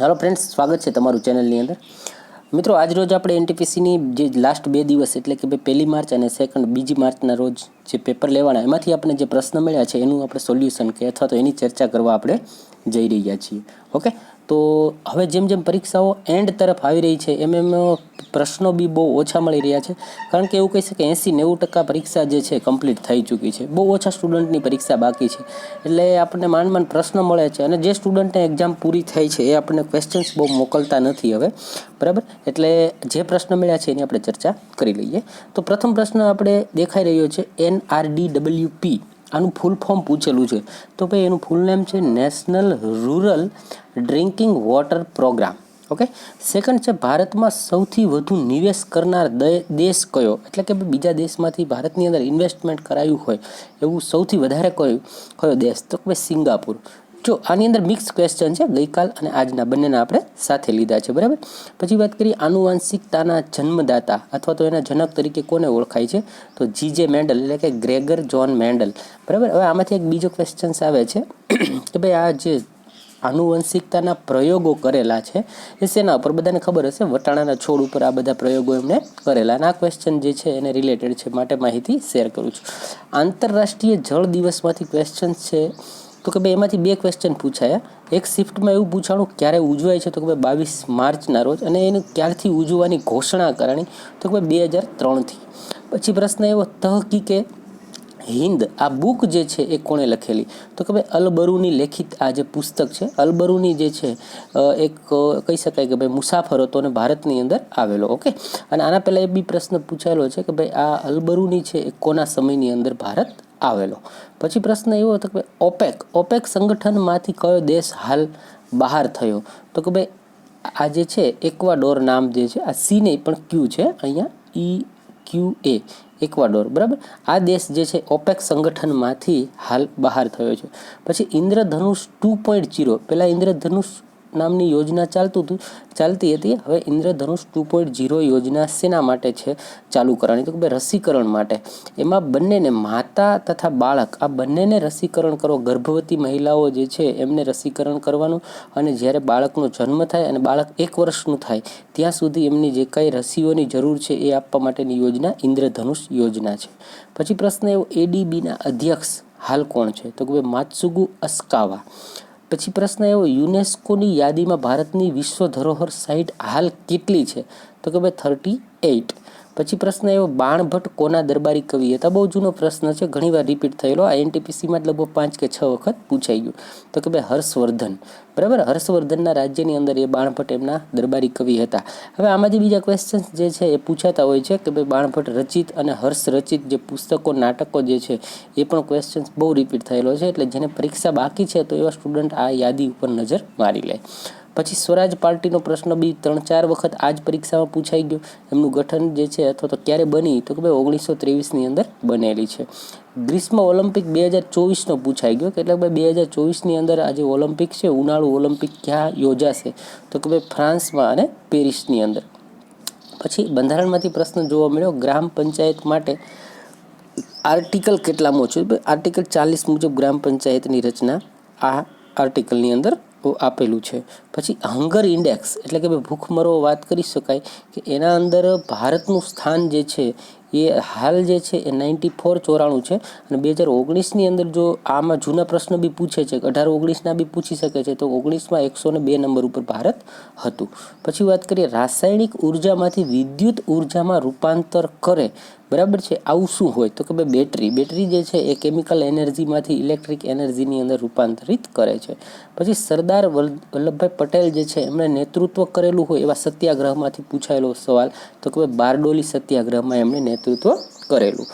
હાલો friends સ્વાગત છે તમારું ચેનલની અંદર. મિત્રો, આજ રોજ આપણે એનટીપીસીની જે લાસ્ટ બે દિવસ, એટલે કે ભાઈ પહેલી માર્ચ અને સેકન્ડ બીજી માર્ચના રોજ જે પેપર લેવાના, એમાંથી આપણે જે પ્રશ્ન મળ્યા છે, એનું આપણે સોલ્યુશન કે અથવા તો એની ચર્ચા કરવા આપણે જઈ રહ્યા છીએ. ઓકે તો હવે જેમ જેમ પરીક્ષાઓ એન્ડ તરફ આવી રહી છે, એમ એમ પ્રશ્નો બી બહુ ઓછા મળી રહ્યા છે. કારણ કે એવું કહી શકે એંસી નેવું ટકા પરીક્ષા જે છે કમ્પ્લીટ થઈ ચૂકી છે. બહુ ઓછા સ્ટુડન્ટની પરીક્ષા બાકી છે. એટલે આપણને માંડ માંડ પ્રશ્ન મળે છે અને જે સ્ટુડન્ટને એક્ઝામ પૂરી થઈ છે એ આપણને ક્વેશ્ચન્સ બહુ મોકલતા નથી હવે. બરાબર? એટલે જે પ્રશ્ન મળ્યા છે એની આપણે ચર્ચા કરી લઈએ. તો પ્રથમ પ્રશ્ન આપણે દેખાઈ રહ્યો છે N R D W P. આનું ફૂલ ફોર્મ પૂછેલું છે. તો ભાઈ એનું ફૂલ નેમ છે national rural drinking water programme okay? Second છે, ભારતમાં સૌથી વધુ નિવેશ કરનાર દેશ કયો? એટલે કે બીજા દેશમાંથી ભારતની અંદર ઇન્વેસ્ટમેન્ટ કરાયું હોય, એવું સૌથી વધારે કયો કયો દેશ? તો કે સિંગાપુર. જો આની અંદર મિક્સ ક્વેશ્ચન છે, ગઈકાલ અને આજના બંનેના આપણે સાથે લીધા છે, બરાબર? પછી વાત કરીએ આનુવાંશિકતાના જન્મદાતા, અથવા તો એના જનક તરીકે કોને ઓળખાય છે? તો જી જે મેન્ડલ એટલે કે ગ્રેગર જોન મેન્ડલ. બરાબર? હવે આમાંથી એક બીજો ક્વેશ્ચન્સ આવે છે, કે ભાઈ આ જે આનુવંશિકતાના પ્રયોગો કરેલા છે. એ શેના ઉપર બધાને ખબર હશે? વટાણાના છોડ ઉપર આ બધા પ્રયોગો એમણે કરેલા. અને આ ક્વેશ્ચન જે છે એને રિલેટેડ છે. માટે માહિતી શેર કરું છું. આંતરરાષ્ટ્રીય જળ દિવસમાંથી ક્વેશ્ચન્સ છે. તો કે ભાઈ એમાંથી બે ક્વેશ્ચન પૂછાયા. એક શિફ્ટમાં એવું પૂછાણું, ક્યારે ઉજવાય છે? તો કે ભાઈ બાવીસ માર્ચના રોજ. અને એને ક્યારથી ઉજવવાની ઘોષણા કરાણી? તો કે ભાઈ બે હજાર ત્રણથી. પછી પ્રશ્ન એવો તહકીકે હિન્દ આ બુક જે છે એ કોણે લખેલી? તો કે ભાઈ અલબરુની લેખિત આ જે પુસ્તક છે, અલબરુની જે છે એક કહી શકાય કે ભાઈ મુસાફર હતો અને ભારતની અંદર આવેલો, ઓકે? અને આના પહેલાં એ બી પ્રશ્ન પૂછાયેલો છે કે ભાઈ આ અલબરુની છે એ કોના સમયની અંદર ભારત આવેલો? પછી પ્રશ્ન એવો હતો કે ભાઈ ઓપેક ઓપેક સંગઠનમાંથી કયો દેશ હાલ બહાર થયો? તો કે ભાઈ આ જે છે, એક્વાડોર નામ જે છે, આ સી નહીં પણ ક્યુ છે, અહીંયા ઈ ક્યુ એ એક્વાડોર બરાબર? આ દેશ જે છે, ઓપેક સંગઠનમાંથી હાલ બહાર થયો છે. પછી ઇન્દ્રધનુષ ટુ પોઈન્ટ જીરો પહેલાં ઇન્દ્રધનુષ નામની યોજના ચાલતું હતું, ચાલતી હતી. હવે ઇન્દ્રધનુષ ટુ પોઈન્ટ જીરો યોજના શેના માટે છે, ચાલુ કરવાની. તો કે ભાઈ રસીકરણ માટે. એમાં બંનેને માતા તથા બાળક, આ બંનેને રસીકરણ કરો. ગર્ભવતી મહિલાઓ જે છે, એમને રસીકરણ કરવાનું અને જ્યારે બાળકનો જન્મ થાય અને બાળક એક વર્ષનું થાય, ત્યાં સુધી એમની જે કાંઈ રસીઓની જરૂર છે એ આપવા માટેની યોજના ઇન્દ્રધનુષ યોજના છે. પછી પ્રશ્ન એવો એડીબીના અધ્યક્ષ હાલ કોણ છે? તો કે ભાઈ, માત્સુગુ અસ્કાવા. પછી પ્રશ્ન એવો, યુનેસ્કોની યાદીમાં ભારતની વિશ્વ ધરોહર સાઇટ હાલ કેટલી છે? તો કે ભાઈ થર્ટી એઇટ પછી પ્રશ્ન એવો બાણભટ્ટ કોના દરબારી કવિ હતા? બહુ જૂનો પ્રશ્ન છે, ઘણીવાર રિપીટ થયેલો. આ એનટીપીસીમાં લગભગ પાંચ કે છ વખત પૂછાઈ ગયું. તો કે ભાઈ હર્ષવર્ધન. બરાબર? હર્ષવર્ધનના રાજ્યની અંદર એ બાણભટ્ટ એમના દરબારી કવિ હતા. હવે આમાંથી બીજા ક્વેશ્ચન્સ જે છે એ પૂછાતા હોય છે કે ભાઈ બાણભટ્ટ રચિત અને હર્ષ રચિત જે પુસ્તકો, નાટકો જે છે, એ પણ ક્વેશ્ચન્સ બહુ રિપીટ થયેલો છે. એટલે જેને પરીક્ષા બાકી છે તો એવા સ્ટુડન્ટ આ યાદી ઉપર નજર મારી લે. પછી સ્વરાજ પાર્ટીનો પ્રશ્ન બી ત્રણ ચાર વખત આ જ પરીક્ષામાં પૂછાઈ ગયો. એમનું ગઠન જે છે અથવા તો ક્યારે બની તો કે ભાઈ ઓગણીસો ત્રેવીસની અંદર બનેલી છે. ગ્રીષ્મ ઓલિમ્પિક બે હજાર ચોવીસનો પૂછાઈ ગયો કે ભાઈ બે હજાર ચોવીસની અંદર આ જે ઓલિમ્પિક છે, ઉનાળુ ઓલિમ્પિક ક્યાં યોજાશે? તો કે ભાઈ ફ્રાન્સમાં અને પેરિસની અંદર. પછી બંધારણમાંથી પ્રશ્ન જોવા મળ્યો, ગ્રામ પંચાયત માટે આર્ટિકલ કેટલામો છે? આર્ટિકલ ચાલીસ મુજબ ગ્રામ પંચાયતની રચના આ આર્ટિકલની અંદર આપેલું છે. પછી હંગર ઇન્ડેક્સ એટલે કે ભૂખમરો વાત કરી શકાય કે એના અંદર ભારતનું સ્થાન જે છે એ હાલ જે છે એ નાઇન્ટી ફોર ચોરાણું છે અને બે હજાર ઓગણીસની અંદર જો આમાં જૂના પ્રશ્ન બી પૂછે છે અઢાર ઓગણીસના બી પૂછી શકે છે તો ઓગણીસમાં એકસો ને બે નંબર ઉપર ભારત હતું. પછી વાત કરીએ રાસાયણિક ઉર્જામાંથી વિદ્યુત ઉર્જામાં રૂપાંતર કરે બરાબર છે? આવું શું હોય? તો કે ભાઈ બેટરી બેટરી જે છે એ કેમિકલ એનર્જીમાંથી ઇલેક્ટ્રિક એનર્જીની અંદર રૂપાંતરિત કરે છે. પછી સરદાર વલ્લ- વલ્લભભાઈ પટેલ જે છે, એમણે નેતૃત્વ કરેલું હોય એવા સત્યાગ્રહમાંથી પૂછાયેલો સવાલ, તો કે ભાઈ બારડોલી સત્યાગ્રહમાં એમણે નેતૃત્વ કરેલું.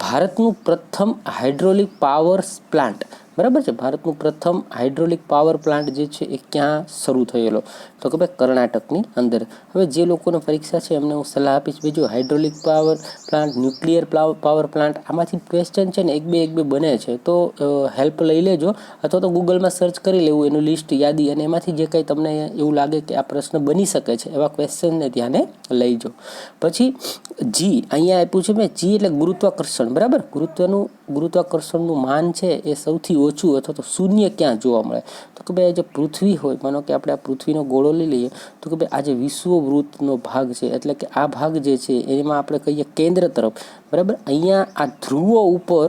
ભારતનું પ્રથમ હાઇડ્રોલિક પાવર પ્લાન્ટ બરાબર છે? ભારતનું પ્રથમ હાઇડ્રોલિક પાવર પ્લાન્ટ જે છે એ ક્યાં શરૂ થયેલો? તો કે ભાઈ કર્ણાટકની અંદર. હવે જે લોકોને પરીક્ષા છે એમને હું સલાહ આપીશ બીજું hydraulic power plant, nuclear power plant, આમાંથી ક્વેશ્ચન છે ને એક બે એક બે બને છે. તો હેલ્પ લઈ લેજો અથવા તો ગૂગલમાં સર્ચ કરી લેવું, એનું લિસ્ટ યાદી અને એમાંથી જે કંઈ તમને એવું લાગે કે આ પ્રશ્ન બની શકે છે એવા ક્વેશ્ચનને ધ્યાને લઈજો. પછી જી અહીંયા આપ્યું છે મેં જી એટલે ગુરુત્વાકર્ષણ. બરાબર? ગુરુત્વનું, ગુરુત્વાકર્ષણનું માન છે એ સૌથી ઓછું અથવા તો શૂન્ય ક્યાં જોવા મળે? તો કે ભાઈ જે પૃથ્વી હોય, માનો કે આપણે આ પૃથ્વીનો ગોળો લઈ લઈએ, તો કે ભાઈ આ જે વિશ્વવૃત્તનો ભાગ છે, એટલે કે આ ભાગ જે છે, એમાં આપણે કહીએ કેન્દ્ર તરફ. બરાબર? અહીંયા આ ધ્રુવો ઉપર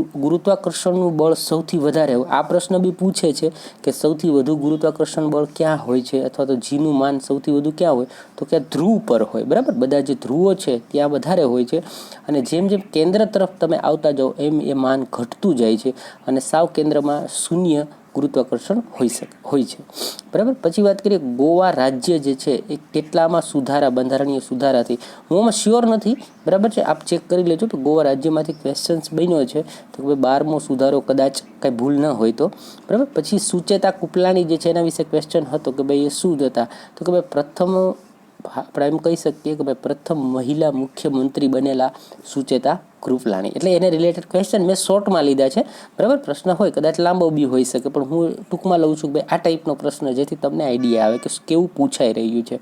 ગુરુત્વાકર્ષણનું બળ સૌથી વધારે આ પ્રશ્ન બી પૂછે છે કે સૌથી વધુ ગુરુત્વાકર્ષણ બળ ક્યાં હોય છે અથવા તો જીનું માન સૌથી વધુ ક્યાં હોય? તો કે ધ્રુવ પર હોય. બરાબર? બધા જે ધ્રુવો છે ત્યાં વધારે હોય છે. અને જેમ જેમ કેન્દ્ર તરફ તમે આવતા જાઓ એમ એ માન ઘટતું જાય છે. અને સાવ કેન્દ્રમાં શૂન્ય ગુરુત્વાકર્ષણ હોઈ શકે, હોય છે. બરાબર? પછી વાત કરીએ ગોવા રાજ્ય જે છે, એ કેટલામાં સુધારા, બંધારણીય સુધારાથી. હું આમાં શ્યોર નથી, બરાબર છે? આપ ચેક કરી લેજો તો ગોવા રાજ્યમાંથી ક્વેશ્ચન્સ બન્યો છે. તો કે ભાઈ બારમો સુધારો કદાચ કાંઈ ભૂલ ન હોય તો. બરાબર? પછી સુચેતા કુપલાણી જે છે, એના વિશે ક્વેશ્ચન હતો કે ભાઈ એ શું હતા? તો કે ભાઈ પ્રથમ આપણે એમ કહી શકીએ કે ભાઈ પ્રથમ મહિલા મુખ્યમંત્રી બનેલા સુચેતા કૃપલાણી. એટલે એને રિલેટેડ ક્વેશ્ચન મેં શોર્ટમાં લીધા છે. બરાબર? પ્રશ્ન હોય, કદાચ લાંબો બી હોઈ શકે, પણ હું ટૂંકમાં લઉં છું કે ભાઈ આ ટાઈપનો પ્રશ્ન જેથી તમને આઈડિયા આવે કે કેવું પૂછાઈ રહ્યું છે.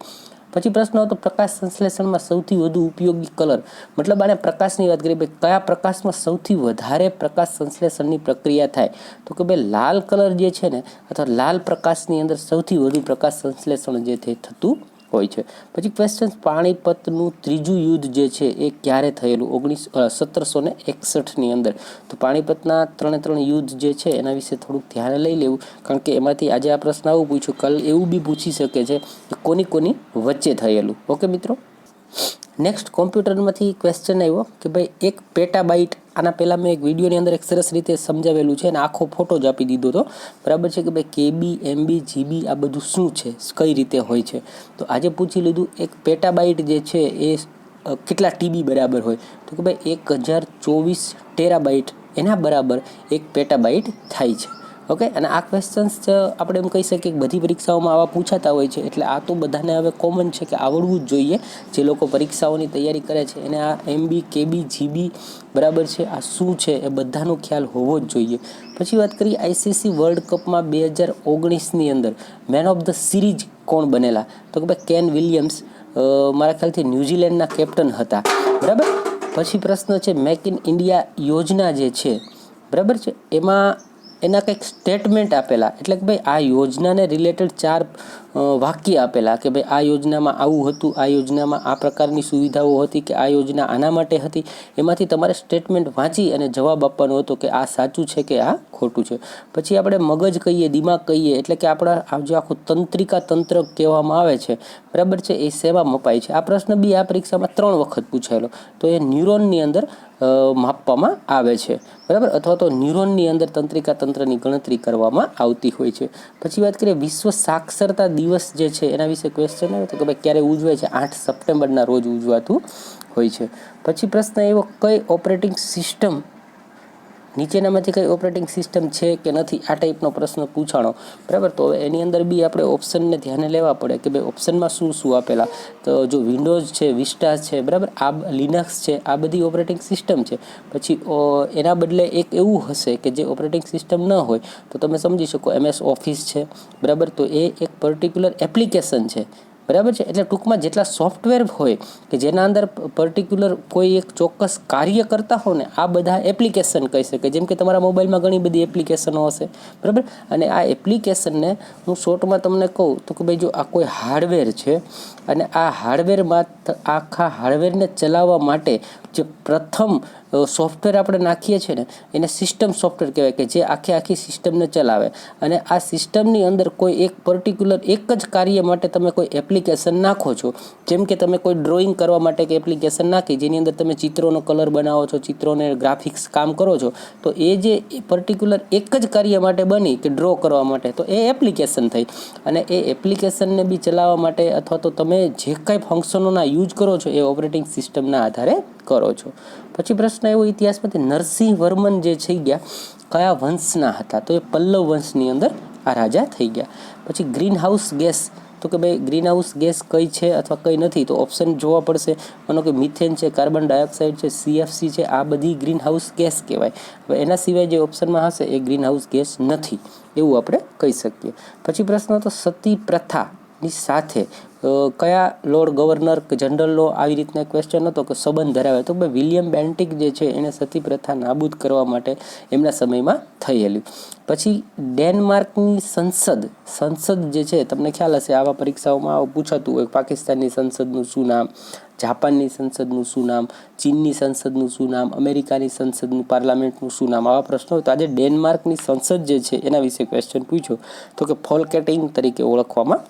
પછી પ્રશ્ન હતો પ્રકાશ સંશ્લેષણમાં સૌથી વધુ ઉપયોગી કલર. મતલબ આને પ્રકાશની વાત કરીએ, ભાઈ કયા પ્રકાશમાં સૌથી વધારે પ્રકાશ સંશ્લેષણની પ્રક્રિયા થાય? તો કે ભાઈ લાલ કલર જે છે ને, અથવા લાલ પ્રકાશની અંદર સૌથી વધુ પ્રકાશ સંશ્લેષણ જે થતું હોય છે. પછી ક્વેશ્ચન પાણીપતનું ત્રીજું યુદ્ધ જે છે એ ક્યારે થયેલું? ઓગણીસ સત્તરસો ને એકસઠની અંદર. તો પાણીપતના ત્રણે ત્રણ યુદ્ધ જે છે એના વિશે થોડુંક ધ્યાને લઈ લેવું. કારણ કે એમાંથી આજે આ પ્રશ્ન આવું પૂછ્યું. કાલ એવું બી પૂછી શકે છે કે કોની કોની વચ્ચે થયેલું. ઓકે મિત્રો? નેક્સ્ટ કોમ્પ્યુટરમાંથી ક્વેશ્ચન આવ્યો કે ભાઈ એક પેટાબાઇટ આના પહેલાં મેં એક વિડીયોની અંદર એક સરસ રીતે સમજાવેલું છે અને આખો ફોટો જ આપી દીધો હતો. બરાબર છે કે ભાઈ કેબી, એમબી, જીબી આ બધું શું છે? કઈ રીતે હોય છે? તો આજે પૂછી લીધું, એક પેટાબાઇટ જે છે એ કેટલા ટીબી બરાબર હોય? તો કે ભાઈ એક હજાર ચોવીસ ટેરાબાઇટ એના બરાબર એક પેટાબાઇટ થાય છે. ઓકે અને આ ક્વેશ્ચન્સ આપણે એમ કહી શકીએ કે બધી પરીક્ષાઓમાં આવા પૂછાતા હોય છે. એટલે આ તો બધાને હવે કોમન છે કે આવડવું જ જોઈએ. જે લોકો પરીક્ષાઓની તૈયારી કરે છે, એને આ એમબી કેબી જીબી બરાબર છે. આ શું છે એ બધાનો ખ્યાલ હોવો જ જોઈએ. પછી વાત કરીએ આઈસીસી વર્લ્ડ કપમાં બે હજાર ઓગણીસની અંદર મેન ઓફ ધ સિરીઝ કોણ બનેલા? તો કે ભાઈ કેન વિલિયમ્સ મારા ખ્યાલથી ન્યૂઝીલેન્ડના કેપ્ટન હતા. બરાબર? પછી પ્રશ્ન છે મેક ઇન ઇન્ડિયા યોજના જે છે, બરાબર છે? એમાં એના કંઈક સ્ટેટમેન્ટ આપેલા. એટલે કે ભાઈ આ યોજનાને રિલેટેડ ચાર વાક્ય આપેલા કે ભાઈ આ યોજનામાં આવું હતું, આ યોજનામાં આ પ્રકારની સુવિધાઓ હતી કે આ યોજના આના માટે હતી. એમાંથી તમારે સ્ટેટમેન્ટ વાંચી અને જવાબ આપવાનો હતો કે આ સાચું છે કે આ ખોટું છે. પછી આપણે મગજ કહીએ, દિમાગ કહીએ, એટલે કે આપણા જે આખું તંત્રિકા તંત્ર કહેવામાં આવે છે, બરાબર છે? એ સેવા મપાય છે. આ પ્રશ્ન બી આ પરીક્ષામાં ત્રણ વખત પૂછાયેલો. તો એ ન્યુરોનની અંદર માપવામાં આવે છે. બરાબર? અથવા તો ન્યુરોનની અંદર તંત્રિકા તંત્રની ગણતરી કરવામાં આવતી હોય છે. પછી વાત કરીએ વિશ્વ સાક્ષરતા દિવસ જે છે, એના વિશે ક્વેશ્ચન આવે તો કે ભાઈ ક્યારે ઉજવે છે? આઠ સપ્ટેમ્બરના રોજ ઉજવાતું હોય છે. પછી પ્રશ્ન એવો, કઈ ઓપરેટિંગ સિસ્ટમ નીચેનામાંથી કઈ ઓપરેટિંગ સિસ્ટમ છે કે નથી, આ ટાઈપનો પ્રશ્ન પૂછાણો. બરાબર? તો હવે એની અંદર બી આપણે ઓપ્શનને ધ્યાને લેવા પડે કે ભાઈ ઓપ્શનમાં શું શું આપેલા. તો જો વિન્ડોઝ છે વિસ્ટા છે, બરાબર? આ લિનક્સ છે, આ બધી ઓપરેટિંગ સિસ્ટમ છે. પછી એના બદલે એક એવું હશે કે જે ઓપરેટિંગ સિસ્ટમ ન હોય, તો તમે સમજી શકો એમએસ ઓફિસ છે, બરાબર? તો એ એક પર્ટિક્યુલર એપ્લિકેશન છે. બરાબર છે? એટલે ટૂંકમાં જેટલા સોફ્ટવેર હોય કે જેના અંદર પર્ટિક્યુલર કોઈ એક ચોક્કસ કાર્ય કરતા હોય ને, આ બધા એપ્લિકેશન કહી શકે જેમ કે તમારા મોબાઈલમાં ઘણી બધી એપ્લિકેશનો હશે. બરાબર? અને આ એપ્લિકેશનને હું શોર્ટમાં તમને કહું તો કે ભાઈ જો આ કોઈ હાર્ડવેર છે, અને આ હાર્ડવેરમાં આખા હાર્ડવેરને ચલાવવા માટે જે પ્રથમ સોફ્ટવેર આપણે નાખીએ છીએ ને, એને સિસ્ટમ સોફ્ટવેર કહેવાય કે જે આખી આખી સિસ્ટમને ચલાવે. અને આ સિસ્ટમની અંદર કોઈ એક પર્ટિક્યુલર એક જ કાર્ય માટે તમે કોઈ એપ્લિકેશન નાખો છો. જેમ કે તમે કોઈ ડ્રોઈંગ કરવા માટે કે એપ્લિકેશન નાખી, જેની અંદર તમે ચિત્રોનો કલર બનાવો છો, ચિત્રોને ગ્રાફિક્સ કામ કરો છો, તો એ જે પર્ટિક્યુલર એક જ કાર્ય માટે બની કે ડ્રો કરવા માટે, તો એ એપ્લિકેશન થઈ. અને એ એપ્લિકેશનને બી ચલાવવા માટે અથવા તો તમે જે કાંઈ ફંક્શનોના યુઝ કરો છો એ ઓપરેટિંગ સિસ્ટમના આધારે કરો છો. પછી પ્રશ્ન એવો ઇતિહાસમાંથી નરસિંહ વર્મન જે થઈ ગયા, કયા વંશના હતા? તો એ પલ્લવ વંશની અંદર આ રાજા થઈ ગયા. પછી ગ્રીન હાઉસ ગેસ, તો કે ભાઈ ગ્રીન હાઉસ ગેસ કઈ છે અથવા કઈ નથી? તો ઓપ્શન જોવા પડશે. માનો કે મિથેન છે, કાર્બન ડાયોક્સાઇડ છે, સીએફસી છે, આ બધી ગ્રીન હાઉસ ગેસ કહેવાય. હવે એના સિવાય જે ઓપ્શનમાં હશે એ ગ્રીન હાઉસ ગેસ નથી, એવું આપણે કહી શકીએ. પછી પ્રશ્ન હતો સતી પ્રથા. ની સાથે. કયા લોર્ડ ગવર્નર જનરલનો આવી રીતના ક્વેશ્ચન હતો કે સંબંધ ધરાવે? તો ભાઈ વિલિયમ બેન્ટિક જે છે, એને સતી પ્રથા નાબૂદ કરવા માટે એમના સમયમાં થયેલી. પછી ડેનમાર્કની સંસદ સંસદ જે છે, તમને ખ્યાલ હશે, આવા પરીક્ષાઓમાં પૂછાતું હોય, પાકિસ્તાનની સંસદનું શું નામ, જાપાનની સંસદનું શું નામ, ચીનની સંસદનું શું નામ, અમેરિકાની સંસદનું, પાર્લામેન્ટનું શું નામ, આવા પ્રશ્નો તો આજે ડેનમાર્કની સંસદ જે છે, એના વિશે ક્વેશ્ચન પૂછ્યો. તો કે ફોલકેટિંગ તરીકે ઓળખવામાં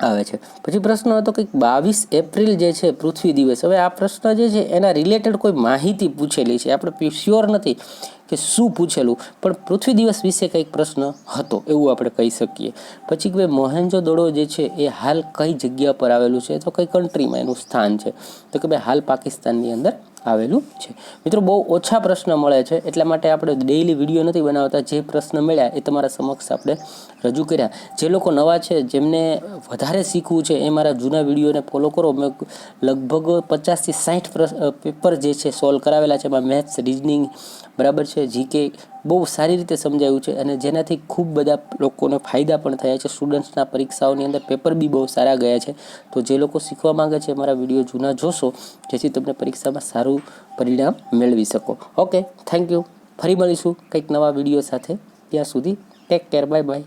આવે છે. પછી પ્રશ્ન હતો કે બાવીસ એપ્રિલ જે છે પૃથ્વી દિવસ. હવે આ પ્રશ્ન જે છે એના રિલેટેડ કોઈ માહિતી પૂછેલી છે? આપણે શ્યોર નથી કે શું પૂછેલું. પણ પૃથ્વી દિવસ વિશે કંઈક પ્રશ્ન હતો, એવું આપણે કહી શકીએ. પછી કે મોહેન્જો દડો જે છે એ હાલ કઈ જગ્યા પર આવેલું છે? તો કઈ કન્ટ્રીમાં એનું સ્થાન છે. તો કે ભાઈ હાલ પાકિસ્તાનની અંદર આવેલું છે. મિત્રો, બહુ ઓછા પ્રશ્ન મળે છે, એટલા માટે આપણે ડેઈલી વીડિયો નથી બનાવતા. જે પ્રશ્ન મળ્યા એ તમારા સમક્ષ આપણે રજૂ કર્યા. જે લોકો નવા છે, જેમને વધારે શીખવું છે, એ મારા જૂના વિડીયોને ફોલો કરો. મેં લગભગ પચાસથી સાઠ પેપર જે છે સોલ્વ કરાવેલા છે. એમાં મેથ્સ રિઝનિંગ બરાબર છે જીકે બહુ સારી રીતે સમજાયું છે અને જેનાથી ખૂબ બધા લોકોને ફાયદા પણ થયા છે. સ્ટુડન્ટ્સના પરીક્ષાઓની અંદર પેપર બી બહુ સારા ગયા છે. તો જે લોકો શીખવા માંગે છે મારા વીડિયો જૂના જોશો, જેથી તમને પરીક્ષામાં સારું પરિણામ મેળવી શકો. Okay, thank you. ફરી મળીશું કંઈક નવા વીડિયો સાથે. ત્યાં સુધી ટેક કેર બાય બાય